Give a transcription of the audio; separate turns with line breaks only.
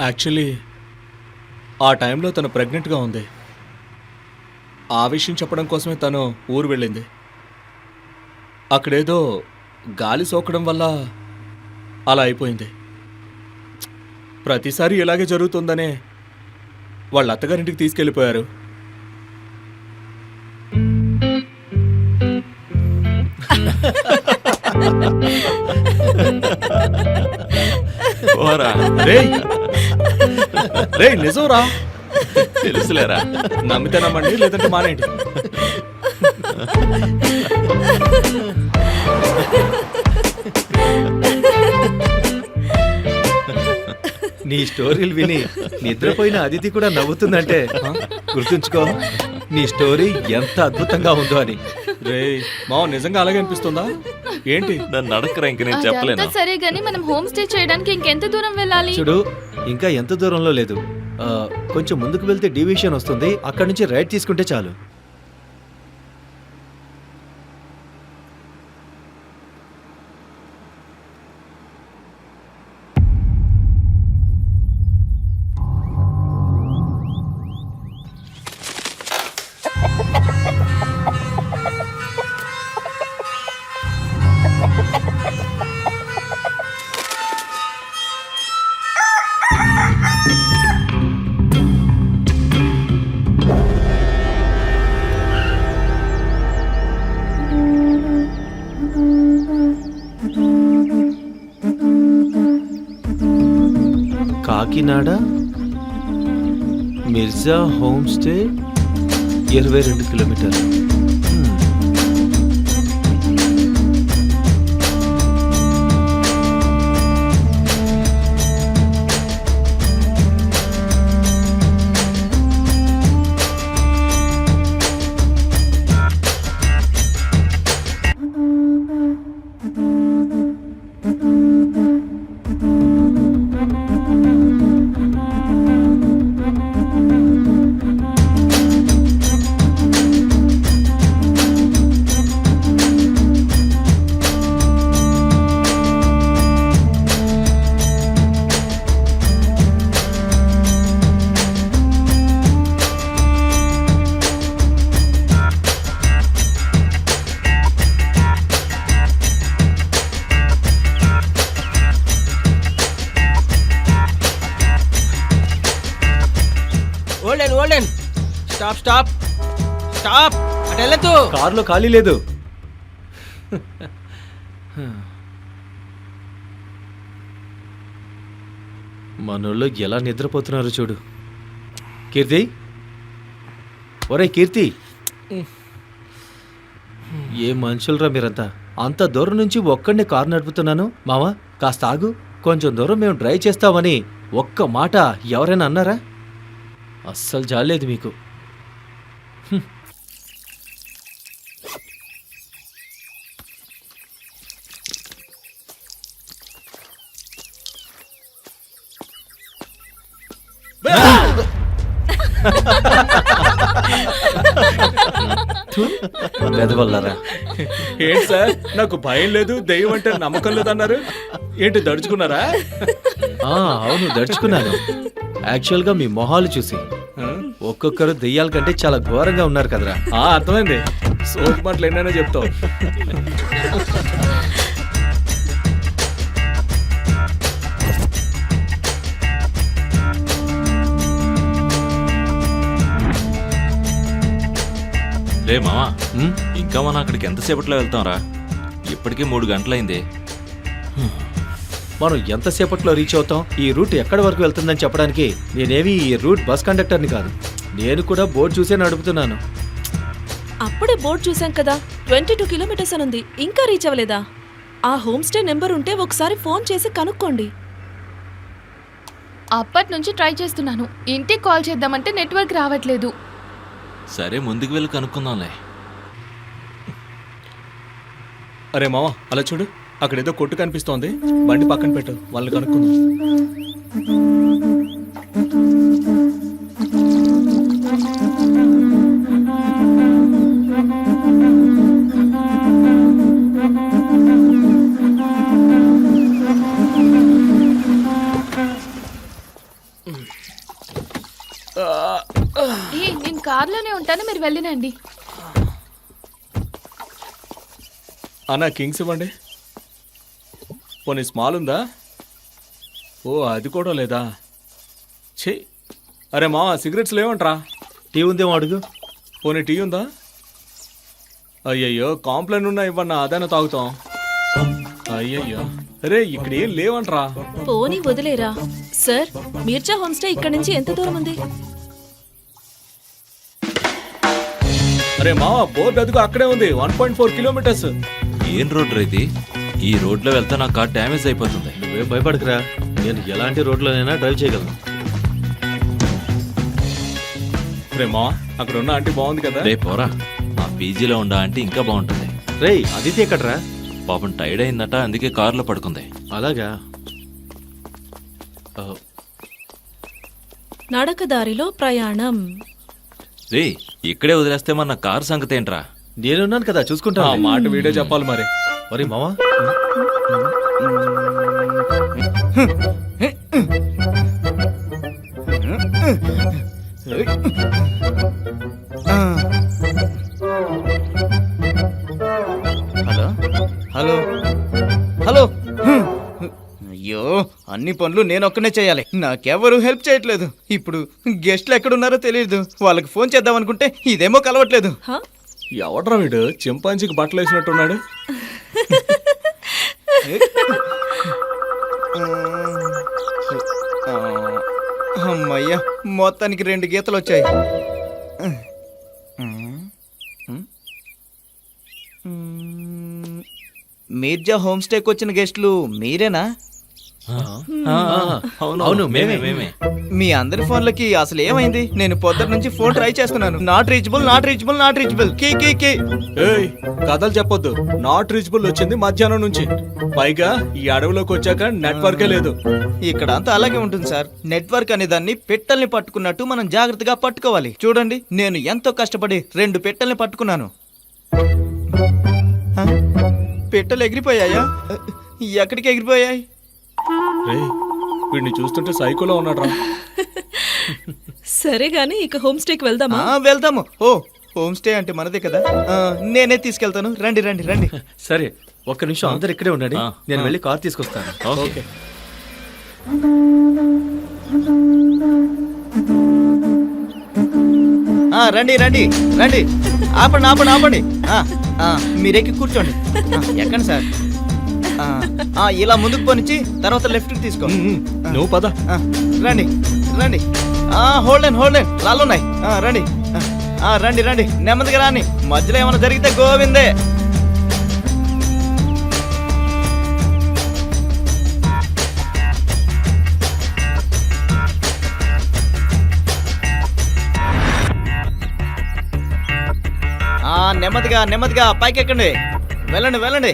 Actually ఆ టైంలో తను ప్రెగ్నెంట్గా ఉంది. ఆ విషయం చెప్పడం కోసమే తను ఊరు వెళ్ళింది. అక్కడేదో గాలి సోకడం వల్ల అలా అయిపోయింది. ప్రతిసారి ఇలాగే జరుగుతుందనే వాళ్ళ అత్తగారింటికి తీసుకెళ్ళిపోయారు.
ఓరా
రేయ్! రేయ్ నిజంరా?
తెలుసులేరా?
నమ్మితే నమ్మండి లేదంటే మానేయండి.
నీ స్టోరీలు విని నిద్రపోయిన అదితి కూడా నవ్వుతుందంటే గుర్తుంచుకో నీ స్టోరీ ఎంత అద్భుతంగా ఉందో అని.
రేయ్ మావ నిజంగా అలాగే అనిపిస్తుందా? ఏంటి?
నన్ను అడగరా ఇంక నేను చెప్పలేను.
అదంతా సరే గానీ మనం హోమ్ స్టే చేయడానికి ఇంకెంత దూరం వెళ్ళాలి?
చూడు ఇంకా ఎంత దూరంలో లేదు. ఆ, కొంచెం ముందుకు వెళ్తే డివిషన్ వస్తుంది అక్కడి నుంచి రైట్ తీసుకుంటే చాలు. కాకినాడ మిర్జా హోమ్ స్టే ఇరవై రెండు కిలోమీటర్లు.
Stop stop. స్టాప్. అటు వెళ్ళొద్దు.
కారులో ఖాళీ లేదు. మనోళ్ళు ఎలా నిద్రపోతున్నారు చూడు. కీర్తి? ఒరే కీర్తి. ఏ మనుషులరా మీరంతా? అంత దూరం నుంచి ఒక్కడిని కారు నడుపుతున్నాను. మావా కాస్త ఆగు. కొంచెం దూరం మేము డ్రైవ్ చేస్తామని ఒక్క మాట ఎవరైనా అన్నారా? అస్సలు జాలేదు మీకు. వెదవల్లరా
ఏంటి సార్? నాకు భయం లేదు దెయ్యం అంటే నమ్మకం లేదన్నారు. ఏంటి దడుచుకున్నారా?
ఆ, అవును దడుచుకున్నాను. యాక్చువల్గా మీ మొహాలు చూసి? ఒక్కొక్కరు దెయ్యాల కంటే చాలా ఘోరంగా ఉన్నారు కదరా.
ఆ, అర్థమైంది. సోకు మాటలు ఎన్నైనా చెప్తావు.
రే మావా
ఉమ్,
ఇంకా మనం అక్కడికి ఎంతసేపట్లో వెళ్తాం రా ఇప్పటికే మూడు గంటలైంది.
మనం ఎంతసేపట్లో రీచ్ అవుతాం? ఈ రూట్ ఎక్కడి వరకు వెళ్తుందని చెప్పడానికి నేనేవి ఈ రూట్ బస్ కండక్టర్ని కాదు. నేను కూడా బోర్డు చూసే నడుపుతున్నాను.
అప్పుడే బోర్డు చూసాం కదా. ట్వంటీ టూ కిలోమీటర్స్ అని ఉంది. ఇంకా రీచ్ అవ్వలేదా? ఆ హోమ్ స్టే నెంబర్ ఉంటే ఒకసారి ఫోన్ చేసి కనుక్కోండి.
అప్పటి నుంచి ట్రై చేస్తున్నాను. ఇంటికి కాల్ చేద్దామంటే నెట్వర్క్ రావట్లేదు.
సరే ముందుకు వెళ్ళి కనుక్కుందాంలే.
అరే మామ అలా చూడు. అక్కడేదో కొట్టు కనిపిస్తోంది. బండి పక్కన పెట్టు. వాళ్ళని కనుక్కుందాం.
కార్లోనే ఉంటాను మీరు వెళ్ళినండి.
అన్న కింగ్స్ ఇవ్వండి. పోనీ స్మాల్ ఉందా? ఓ అది కూడా లేదా? ఛీ. అరే మా సిగరెట్స్ లేవంట్రా.
టీ ఉందేమో అడుగు.
పోనీ టీ ఉందా? అయ్యయ్యో కాంప్లైంట్ ఉన్నా ఇవ్వన్నా అదైనా తాగుతాం. అయ్యయ్యో. అరే ఇక్కడ ఏం లేవంట్రా?
పోనీ వదిలేరా. సార్ మీర్జా హోమ్ స్టే ఇక్కడ నుంచి ఎంత దూరం ఉంది?
అరే మా బోర్డు అదిగో అక్కడే ఉంది వన్ పాయింట్ ఫోర్ కిలోమీటర్స్
ఏం రోడ్ రా ఇది? ఈ రోడ్లో వెళ్తే నా కార్ డ్యామేజ్ అయిపోతుంది.
నువ్వేం భయపడకురా నేను ఎలాంటి రోడ్లోనైనా డ్రైవ్ చేయగలను.
రే మా అక్కడ ఉన్న ఆంటీ బాగుంది కదా?
రే పోరా మా పీజీలో ఉండా అంటే ఇంకా బాగుంటుంది.
రేయ్ అదితి ఎక్కడ్రా?
పాపం టైర్డ్ అయిందట అందుకే కారులో పడుకుంది.
అలాగా?
నడకదారిలో ప్రయాణం.
రే ఇక్కడే వదిలేస్తే మన కార్ సంగతి ఏంట్రా
నేనున్నాను కదా చూసుకుంటా
ఆ మాట వీడియో చెప్పాలి మరి
మరి మావా
హలో హలో హలో. అయ్యో అన్ని పనులు నేను ఒక్కనే చేయాలి. నాకెవరు హెల్ప్ చేయట్లేదు. ఇప్పుడు గెస్ట్లు ఎక్కడున్నారో తెలియదు వాళ్ళకి ఫోన్ చేద్దాం అనుకుంటే ఇదేమో కలవట్లేదు.
హా?
ఎవడ్రా వీడు? చింపాంజీకి బట్టలు వేసినట్టున్నాడు.
అమ్మయ్యా మొత్తానికి రెండు గీతలు వచ్చాయి. మీర్జా హోమ్ స్టేకి వచ్చిన గెస్ట్లు మీరేనా?
అవును
మేమే.
మేమే.
మీ అందరి ఫోన్లకి అసలు ఏమైంది? నేను పొద్దున్న నుంచి ఫోన్ ట్రై చేస్తున్నాను. Not reachable not reachable not reachable. Key కీ కీ.
ఏయ్ కథలు చెప్పొద్దు. నాట్ రీచబుల్ వచ్చింది మధ్యాహ్నం నుంచి. పైగా ఈ అడవిలోకి వచ్చాక నెట్వర్కే లేదు.
ఇక్కడ అంతా అలాగే ఉంటుంది సార్. నెట్వర్క్ అనే దాన్ని పెట్టల్ని పట్టుకున్నట్టు మనం జాగ్రత్తగా పట్టుకోవాలి. చూడండి నేను ఎంతో కష్టపడి రెండు పెట్టల్ని పట్టుకున్నాను? పెట్టెలు ఎగిరిపోయాయా? ఎక్కడికి ఎగిరిపోయాయి?
రే వీడిని చూస్తుంటే సైకోలో ఉన్నాడ్రా.
సరే గాని ఇక హోమ్ స్టేకి వెళ్దామా?
ఆ, వెళ్తాము ఓ హోమ్ స్టే అంటే మనదే కదా. ఆ, నేనే తీసుకెళ్తాను. రండి రండి రండి.
సరే ఒక్క నిమిషం అందరు ఇక్కడే ఉండండి.
ఆ,
నేను వెళ్ళి కార్ తీసుకొస్తాను.
ఓకే.
ఆ, రండి రండి రండి. ఆపండి ఆపండి ఆపండి. ఆ, ఆ, మీరెక్కి కూర్చోండి. ఆ, ఎక్కండి సార్. ఆ, ఇలా ముందుకు పోనిచ్చి తర్వాత లెఫ్ట్ తీసుకో.
నువ్వు పద.
ఆ, రండి రండి. హోల్డ్ అండ్ హోల్డ్ అండ్ లాలు ఉన్నాయి. ఆ, రండి. ఆ, ఆ, రండి రండి. నెమ్మదిగా రాని. మధ్యలో ఏమైనా జరిగితే గోవిందే. ఆ, నెమ్మదిగా నెమ్మదిగా పైకి ఎక్కండి వెళ్ళండి వెళ్ళండి.